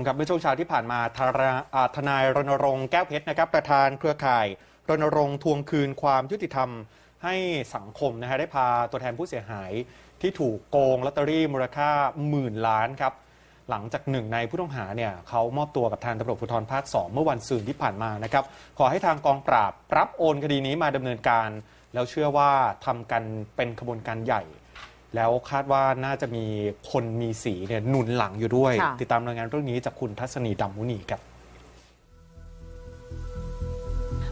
มครับเมื่อช่วงเช้าที่ผ่านมาทนายรณรงค์แก้วเพชรนะครับประธานเครือข่ายรณรงค์ทวงคืนความยุติธรรมให้สังคมนะฮะได้พาตัวแทนผู้เสียหายที่ถูกโกงลอตเตอรี่มูลค่าหมื่นล้านครับหลังจากหนึ่งในผู้ต้องหาเนี่ยเขามอบตัวกับทางตำรวจภูธรภาค 2 เมื่อวันศุกร์ที่ผ่านมานะครับขอให้ทางกองปราบรับโอนคดีนี้มาดำเนินการ แล้วเชื่อว่าทำกันเป็นขบวนการใหญ่ แล้วคาดว่าน่าจะมีคนมีสีเนี่ยหนุนหลังอยู่ด้วย ค่ะ ติดตามรายงานเรื่องนี้จากคุณทัศนีดำมุนีครับ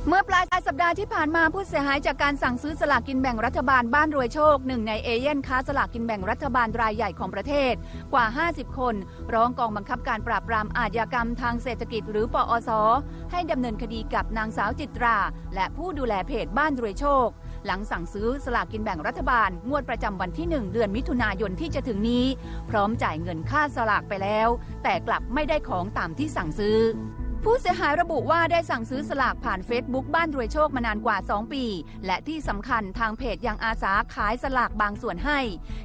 เมื่อปลายสัปดาห์ที่ผ่านมาผู้เสียหายจากการสั่งซื้อสลากกินแบ่งรัฐบาลบ้านรวยโชคหนึ่งในเอเย่นค้าสลากกินแบ่งรัฐบาลรายใหญ่ของประเทศ กว่า 50 คน ร้องกองบังคับการปราบปรามอาชญากรรมทางเศรษฐกิจหรือปอสให้ดำเนินคดีกับนางสาวจิตรา และผู้ดูแลเพจบ้านรวยโชค หลังสั่งซื้อสลากกินแบ่งรัฐบาล งวดประจำวันที่ 1 เดือนมิถุนายนที่จะถึงนี้ พร้อมจ่ายเงินค่าสลากไปแล้ว แต่กลับไม่ได้ของตามที่สั่งซื้อผู้เสียหายระบุว่าได้สั่งซื้อสลากผ่าน Facebook บ้านรวยโชคมานานกว่า 2 ปี และที่สำคัญทางเพจยังอาสาขายสลากบางส่วนให้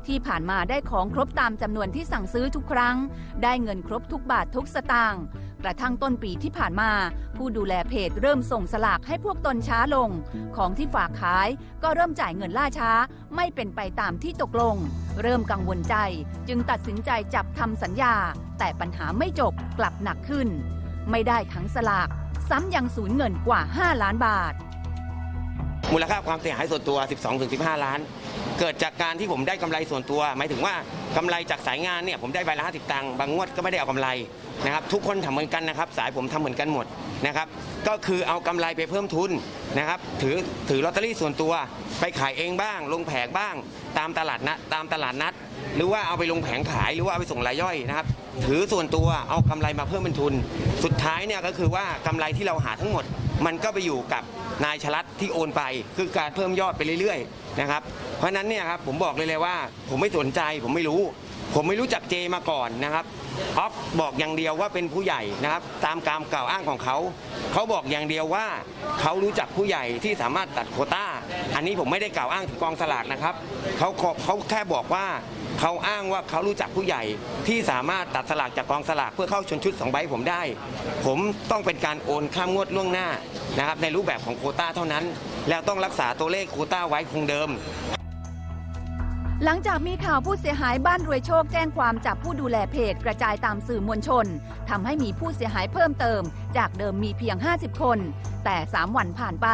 ที่ผ่านมาได้ของครบตามจำนวนที่สั่งซื้อทุกครั้ง ได้เงินครบทุกบาททุกสตางค์ กระทั่งต้นปีที่ผ่านมา ผู้ดูแลเพจเริ่มส่งสลากให้พวกตนช้าลง ของที่ฝากขายก็เริ่มจ่ายเงินล่าช้า ไม่เป็นไปตามที่ตกลง เริ่มกังวลใจ จึงตัดสินใจจับทำสัญญา แต่ปัญหาไม่จบกลับหนักขึ้น ไม่ได้ทั้งสลาก ซ้ำยังสูญเงินกว่า 5 ล้านบาท มูลค่าความเสียหายส่วนตัว 12-15 ล้าน เกิดจากการที่ผมได้กำไรส่วนตัว หมายถึงว่ากำไรจากสายงานเนี่ยผมได้ใบละ50 ตังค์บางงวดก็ไม่ได้เอากำไรนะครับทุกคนทำเหมือนกันนะครับ สายผมทำเหมือนกันหมดนะครับก็คือเอากำไรไปเพิ่มทุนนะครับถือถือลอตเตอรี่ส่วนตัว ไปขายเองบ้าง ลงแผงบ้าง ตามตลาดนัดตามตลาดนัด หรือว่าเอาไปลงแผงขายหรือว่าเอาไปส่งรายย่อยนะครับถือส่วนตัวเอากำไรมาเพิ่มเป็นทุน สุดท้ายเนี่ยก็คือว่ากำไรที่เราหาทั้งหมด มันก็ไปอยู่กับ นายชลัดที่โอนไป คือการเพิ่มยอดไปเรื่อยๆนะครับเพราะฉะนั้นเนี่ยครับผมบอกเลยเลยว่า ผมไม่สนใจผมไม่รู้ ผมไม่รู้จักเจมาก่อนนะครับออฟบอกอย่างเดียวว่าเป็นผู้ใหญ่นะครับ ตามการกล่าวอ้างของเขา เขาบอกอย่างเดียวว่าเขารู้จักผู้ใหญ่ที่สามารถตัดโคต้า อันนี้ผมไม่ได้กล่าวอ้างถึงกองสลากนะครับเขาเขาแค่บอกว่า เขาอ้างว่าเขารู้จักผู้ใหญ่ที่สามารถตัดสลากจากกองสลากเพื่อเข้าชนชุดสองใบผมได้ ผมต้องเป็นการโอนข้ามงวดล่วงหน้านะครับในรูปแบบของโคต้าเท่านั้น แล้วต้องรักษาตัวเลขโคต้าไว้คงเดิม หลังจากมีข่าวผู้เสียหายบ้านรวยโชคแจ้งความจับผู้ดูแลเพจกระจายตามสื่อมวลชนทำให้มีผู้เสียหายเพิ่มเติม จากเดิมมีเพียง 50 คน แต่ 3 วันผ่านไป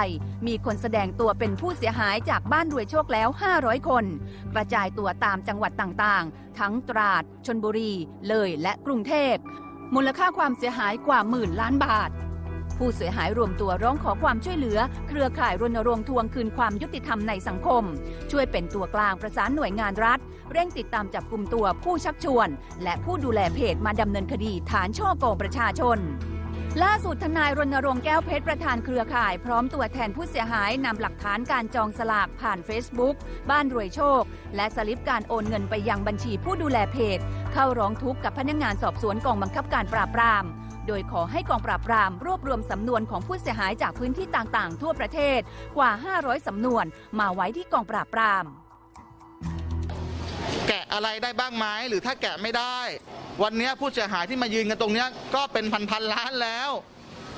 มีคนแสดงตัวเป็นผู้เสียหายจากบ้านรวยโชคแล้ว 500 คน กระจายตัวตามจังหวัดต่างๆ ทั้งตราด ชนบุรี เลยและกรุงเทพ มูลค่าความเสียหายกว่าหมื่นล้านบาท ผู้เสียหายรวมตัวร้องขอความช่วยเหลือ เครือข่ายรณรงค์ทวงคืนความยุติธรรมในสังคม ช่วยเป็นตัวกลางประสานหน่วยงานรัฐ เร่งติดตามจับกลุ่มตัวผู้ชักชวน และผู้ดูแลเพจมาดำเนินคดีฐานช่อโกงประชาชนล่าสุดทนายรณรงค์แก้วเพชรประธานเครือข่าย พร้อมตัวแทนผู้เสียหายนำหลักฐานการจองสลากผ่าน Facebook บ้านรวยโชค และสลิปการโอนเงินไปยังบัญชีผู้ดูแลเพจ เข้าร้องทุกข์กับพนักงานสอบสวนกองบังคับการปราบปราม โดยขอให้กองปราบปรามรวบรวมสำนวนของผู้เสียหายจากพื้นที่ต่างๆ ทั่วประเทศกว่า 500 สำนวน มาไว้ที่กองปราบปราม แกะอะไรได้บ้างไหมหรือถ้าแกะไม่ได้ วันนี้ผู้เสียหายที่มายืนกันตรงเนี้ยก็เป็นพันพันล้านแล้ว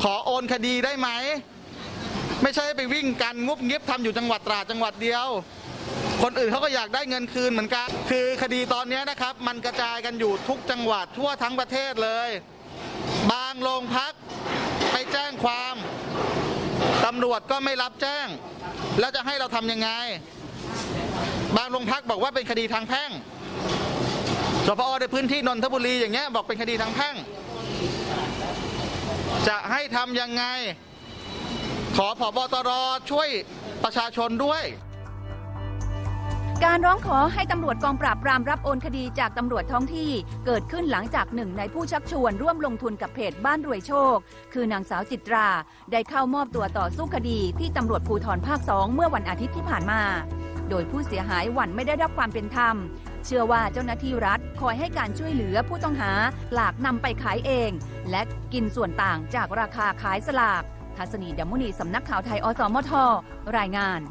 ขอโอนคดีได้ไหม ไม่ใช่ไปวิ่งกันงุบงิบทำอยู่จังหวัดตราดจังหวัดเดียวคนอื่นเขาก็อยากได้เงินคืนเหมือนกัน คือคดีตอนนี้นะครับ มันกระจายกันอยู่ทุกจังหวัดทั่วทั้งประเทศเลยางโรงพัก ไปแจ้งความตำรวจก็ไม่รับแจ้ง แล้วจะให้เราทำยังไง บางโรงพักบอกว่าเป็นคดีทางแพ่งสพอในพื้นที่นนทบุรีอย่างเงี้ยบอกเป็นคดีทางแพ่ง จะให้ทำยังไง ขอผบตรช่วยประชาชนด้วย การร้องขอให้ตำรวจกองปราบปรามรับโอนคดีจากตำรวจท้องที่ เกิดขึ้นหลังจากหนึ่งในผู้ชักชวนร่วมลงทุนกับเพจบ้านรวยโชค คือนางสาวจิตรา ได้เข้ามอบตัวต่อสู้คดีที่ตำรวจภูธรภาคสองเมื่อวันอาทิตย์ที่ผ่านมา โดยผู้เสียหายหวั่นไม่ได้รับความเป็นธรรม เชื่อว่าเจ้าหน้าที่รัฐคอยให้การช่วยเหลือผู้ต้องหาหลากนำไปขายเอง และกินส่วนต่างจากราคาขายสลากทัศนีดำมุนีสำนักข่าวไทยอสมทรายงาน